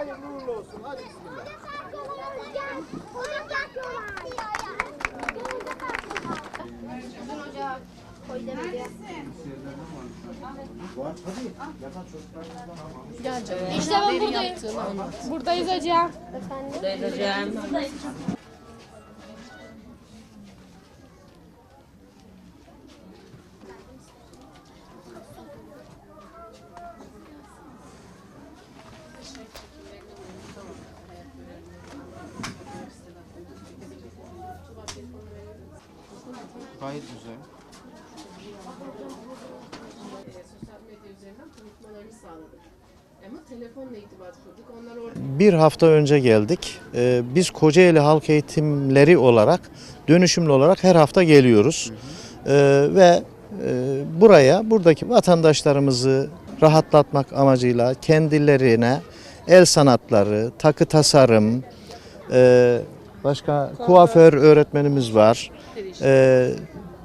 Hayırlı uğurlu olsun. Hadi bismillah. Var tabii. Yapan çocuklarımızdan ama. İşte ben buradayım. Buradayız hocam. Efendim? Buradayız hocam. Onlar orada Bir hafta önce geldik. Ee, Biz Kocaeli Halk Eğitimleri olarak dönüşümlü olarak her hafta geliyoruz. Ee, Ve e, buraya buradaki vatandaşlarımızı rahatlatmak amacıyla kendilerine el sanatları, takı tasarım, e, başka kuaför öğretmenimiz var. Ee,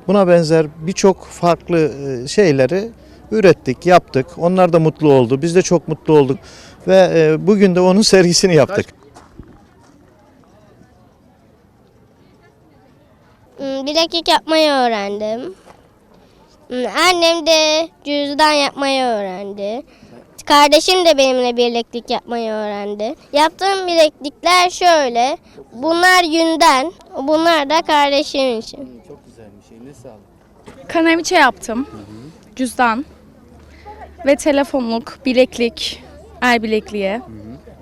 Buna benzer birçok farklı e, şeyleri ürettik, yaptık. Onlar da mutlu oldu. Biz de çok mutlu olduk. Ve e, bugün de onun sergisini yaptık. Hmm, Bileklik yapmayı öğrendim. Hmm, Annem de cüzdan yapmayı öğrendi. Kardeşim de benimle bileklik yapmayı öğrendi. Yaptığım bileklikler şöyle. Bunlar yünden, bunlar da kardeşim için. Çok güzelmiş. Eline sağlık. Kanaviçe yaptım. Cüzdan. Ve telefonluk, bileklik, el bilekliği.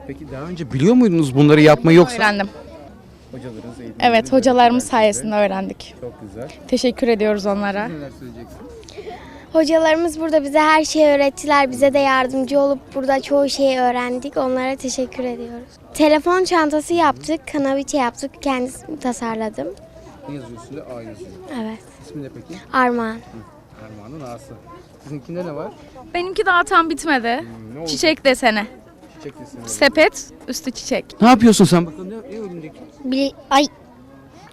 Peki daha önce biliyor muydunuz bunları yapmayı yoksa? Öğrendim. Hocalarınız Evet, hocalarımız sayesinde öğrendik. Çok güzel. Teşekkür ediyoruz onlara. Neler söyleyeceksin? Hocalarımız burada bize her şeyi öğrettiler. Bize de yardımcı olup burada çoğu şeyi öğrendik. Onlara teşekkür ediyoruz. Telefon çantası yaptık, kanaviçe yaptık. Kendisini tasarladım. Ne yazıyor üstünde? A yazıyor. Evet. İsmi ne peki? Armağan. Armağan'ın A'sı. Sizinkinde ne var? Benimki daha tam bitmedi. Ne oldu? Çiçek deseni. Çiçek deseni. Sepet, üstü çiçek. Ne yapıyorsun sen? Bakın ne, ne önündeki? Bil Ay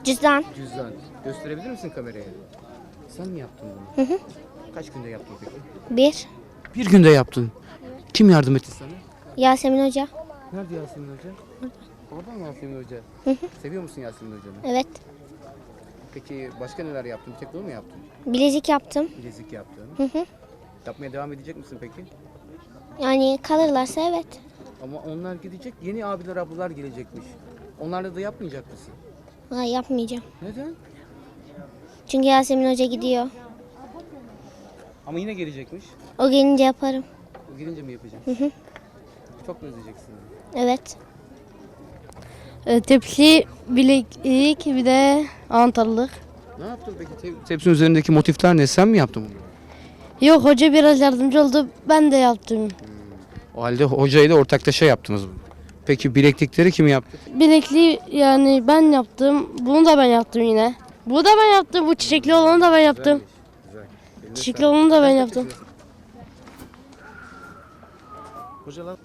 cüzdan. Cüzdan. Gösterebilir misin kameraya? Sen mi yaptın bunu? Hı hı. Kaç günde yaptın peki? Bir. Bir günde yaptın. Kim yardım etti sana? Yasemin Hoca. Nerede Yasemin Hoca? Orada mı Yasemin Hoca? Seviyor musun Yasemin Hoca'nı? Evet. Peki başka neler yaptın? Bir tek bunu mu yaptın? Bilezik yaptım. Bilezik yaptın. Hı hı. Yapmaya devam edecek misin peki? Yani kalırlarsa evet. Ama onlar gidecek, yeni abiler ablalar gelecekmiş. Onlarla da yapmayacak mısın? Ha, yapmayacağım. Neden? Çünkü Yasemin Hoca gidiyor. Ama yine gelecekmiş. O gelince yaparım. O gelince mi yapacaksın? Çok mu özleyeceksin? Evet. E, Tepsi, bileklik bir de anahtarlık. Ne yaptın peki? Te- tepsinin üzerindeki motifler ne? Sen mi yaptın bunu? Yok hoca biraz yardımcı oldu. Ben de yaptım. O halde hocayla ortaklaşa yaptınız bunu. Peki bileklikleri kim yaptı? Bilekliği yani ben yaptım. Bunu da ben yaptım yine. Bu da ben yaptım. Bu çiçekli olanı da ben yaptım. Güzel. Sağlık. olanı da ben yaptım. Hocalar